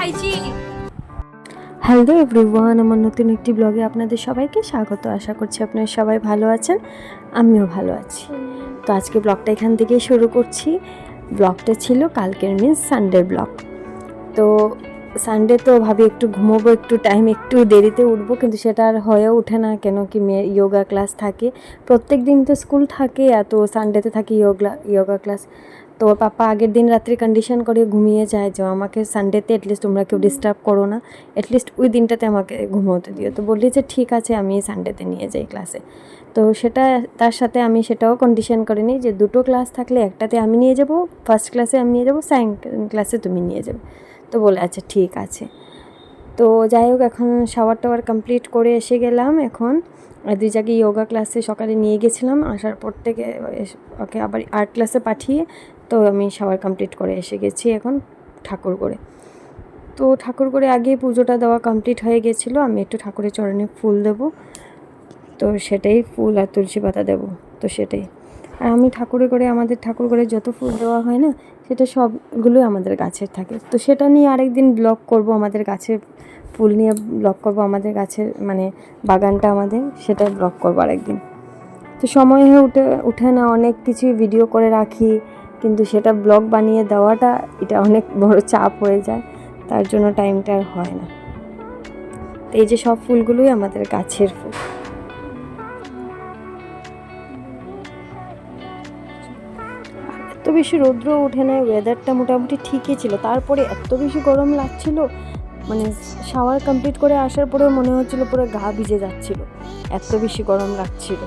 খাইছি। Hello everyone, আমার নতুন একটি ব্লগে আপনাদের সবাইকে স্বাগত। আশা করছি আপনারা সবাই ভালো আছেন, আমিও ভালো আছি। তো আজকে ব্লগটা এখান থেকেই শুরু করছি। ব্লগটা ছিল কালকের মিস সানডে ব্লগ। তো সানডে তো ভাবি একটু ঘুমোবো, একটু টাইম একটু দেরিতে উঠবো, কিন্তু সেটা আর হয়ে ওঠে না, কেন কি মেয়ে যোগা ক্লাস থাকে। প্রত্যেক দিন তো স্কুল থাকে, এত সানডেতে থাকে যোগা যোগা ক্লাস তো ওর পাপা, আগের দিন রাত্রি কন্ডিশন করে ঘুমিয়ে যায় যে আমাকে সানডেতে অ্যাটলিস্ট তোমরা কেউ ডিস্টার্ব করো না। অ্যাটলিস্ট ওই দিনটাতে আমাকে ঘুমোতে দিও। তো বললি যে, ঠিক আছে, আমি সানডেতে নিয়ে যাই ক্লাসে তো সেটা, তার সাথে আমি সেটাও কন্ডিশন করে নিই যে, দুটো ক্লাস থাকলে একটাতে আমি নিয়ে যাব ফার্স্ট ক্লাসে আমি নিয়ে যাব সেকেন্ড ক্লাসে তুমি নিয়ে যাবে। তো বলে আচ্ছা ঠিক আছে। তো যাই হোক, এখন শাওয়ার টাওয়ার কমপ্লিট করে এসে গেলাম এখন। দুই জায়গায় যোগা ক্লাসে সকালে নিয়ে গেছিলাম। আসার পর থেকে ওকে আবার আর্ট ক্লাসে পাঠিয়ে তো আমি শাওয়ার কমপ্লিট করে এসে গেছি এখন ঠাকুর করে তো ঠাকুর করে আগে পুজোটা দেওয়া কমপ্লিট হয়ে গেছিল, আমি একটু ঠাকুরের চরণে ফুল দেবো। তো সেটাই ফুল আর তুলসী পাতা দেবো, তো সেটাই। আর আমি ঠাকুরে করে আমাদের ঠাকুর করে যত ফুল দেওয়া হয় না, সেটা সবগুলোই আমাদের গাছের থাকে। তো সেটা নিয়ে আরেকদিন ব্লগ করব, আমাদের গাছের ফুল নিয়ে ব্লগ করব, আমাদের গাছের মানে বাগানটা আমাদের, সেটা ব্লগ করব আরেকদিন। তো সময় হয়ে উঠে উঠে না, অনেক কিছু ভিডিও করে রাখি কিন্তু সেটা ব্লগ বানিয়ে দেওয়াটা এটা অনেক বড় চাপ হয়ে যায়, তার জন্য টাইমটা আর হয় না। তো এই যে সব ফুলগুলোই আমাদের গাছের ফুল। এত বেশি রৌদ্র ওঠে না ওয়েদারটা মোটামুটি ঠিকই ছিল। তারপরে এত বেশি গরম লাগছিল মানে শাওয়ার কমপ্লিট করে আসার পরেও মনে হচ্ছিল পুরো গা ভিজে যাচ্ছিল। এত বেশি গরম লাগছিল।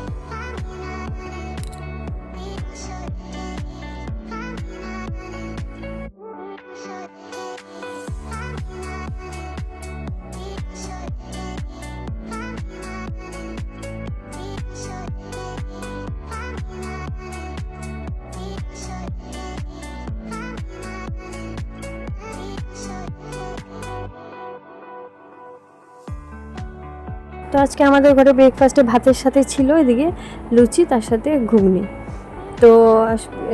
তো আজকে আমাদের ঘরে ব্রেকফাস্টে ভাতের সাথে ছিল এদিকে লুচি, তার সাথে ঘুগনি। তো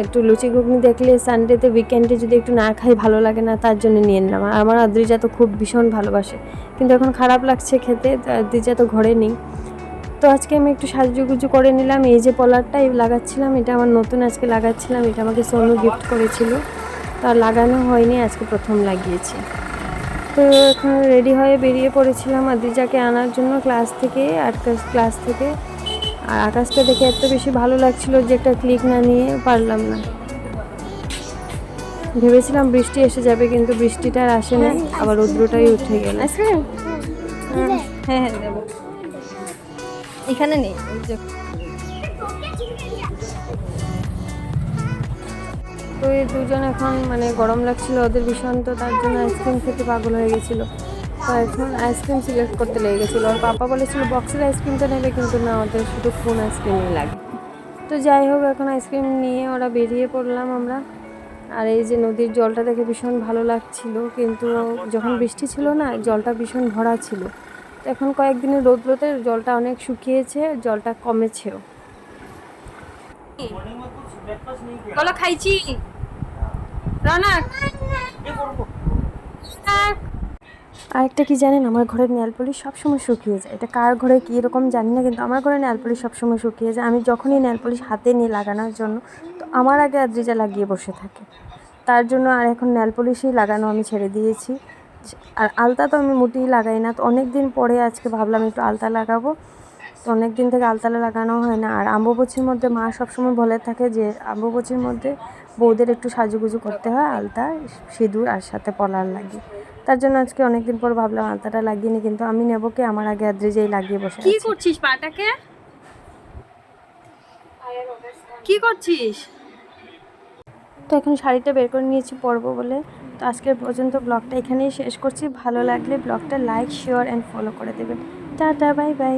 একটু লুচি, ঘুগনি দেখলে সানডেতে উইকেন্ডে যদি একটু না খাই ভালো লাগে না, তার জন্য নিয়ে নিলাম। আর আমার আদ্রিজা তো খুব ভীষণ ভালোবাসে। কিন্তু এখন খারাপ লাগছে খেতে আদ্রিজা তো ঘরে নেই। তো আজকে আমি একটু সাজুগুজু করে নিলাম। এই যে পলারটা লাগাচ্ছিলাম, এটা আমার নতুন আজকে লাগাচ্ছিলাম। এটা আমাকে সোনু গিফট করেছিল। তো আর লাগানো হয়নি, আজকে প্রথম লাগিয়েছি। তো এখন রেডি হয়ে বেরিয়ে পড়েছিলাম আদিজাকে আনার জন্য ক্লাস থেকে আর্ট ক্লাস থেকে। আর আকাশটা দেখে এত বেশি ভালো লাগছিল যে একটা ক্লিক না নিয়ে পারলাম না। ভেবেছিলাম বৃষ্টি এসে যাবে কিন্তু বৃষ্টিটা আর আসে না আবার রৌদ্রটাই উঠে গেল। হ্যাঁ হ্যাঁ দেবো। এখানে নেই তো এই দুজন এখন মানে গরম লাগছিল ওদের ভীষণ তো তার জন্য আইসক্রিম খেতে পাগল হয়ে গেছিল। তো এখন আইসক্রিম সিলেক্ট করতে লেগে গেছিল। আর পাপা বলেছিল বক্সের আইসক্রিমটা নেবে কিন্তু না ওদের শুধু কোন আইসক্রিমই লাগে। তো যাই হোক এখন আইসক্রিম নিয়ে ওরা বেরিয়ে পড়লাম আমরা। আর এই যে নদীর জলটা দেখে ভীষণ ভালো লাগছিল কিন্তু যখন বৃষ্টি ছিল না জলটা ভীষণ ভরা ছিল। তো এখন কয়েকদিনের রৌদ্রতে জলটা অনেক শুকিয়েছে জলটা কমেছেও। বলো খাইছি। আরেকটা কি জানেন? আমার ঘরের নেল পলিশ সবসময় শুকিয়ে যায়। এটা কার ঘরে কী রকম জানি না, কিন্তু আমার ঘরে নেল পলিশ সবসময় শুকিয়ে যায়। আমি যখনই নেল পলিশ হাতে নিয়ে লাগানোর জন্য, তো আমার আগে আদ্রিজা লাগিয়ে বসে থাকে। তার জন্য আর এখন নেল পলিশই লাগানো আমি ছেড়ে দিয়েছি। আর আলতা তো আমি মোটেই লাগাই না। তো অনেক দিন পরে আজকে ভাবলাম একটু আলতা লাগাবো। তো অনেক দিন থেকে আলতালা লাগানো হয় না। আর আম্বুবচির মধ্যে মা সবসময় বলে থাকে যে আম্বুবচির মধ্যে বউদের একটু সাজুগুজু করতে হয় আলতা সিঁদুর আর সাথে পলার লাগে। তার জন্য আজকে অনেকদিন পর ভাবলাম আলতাটা লাগিয়ে নি কিন্তু আমি নেব কি? আমার আগে আদ্রিজেই লাগিয়ে বসে কি করছিস পাটাকে? কি করছিস? তো এখন শাড়িটা বের করে নিয়েছি পরবো বলে। তো আজকের পর্যন্ত ব্লগটা এখানেই শেষ করছি। ভালো লাগলে ব্লগটা লাইক শেয়ার অ্যান্ড ফলো করে দেবেন। Tata bye bye.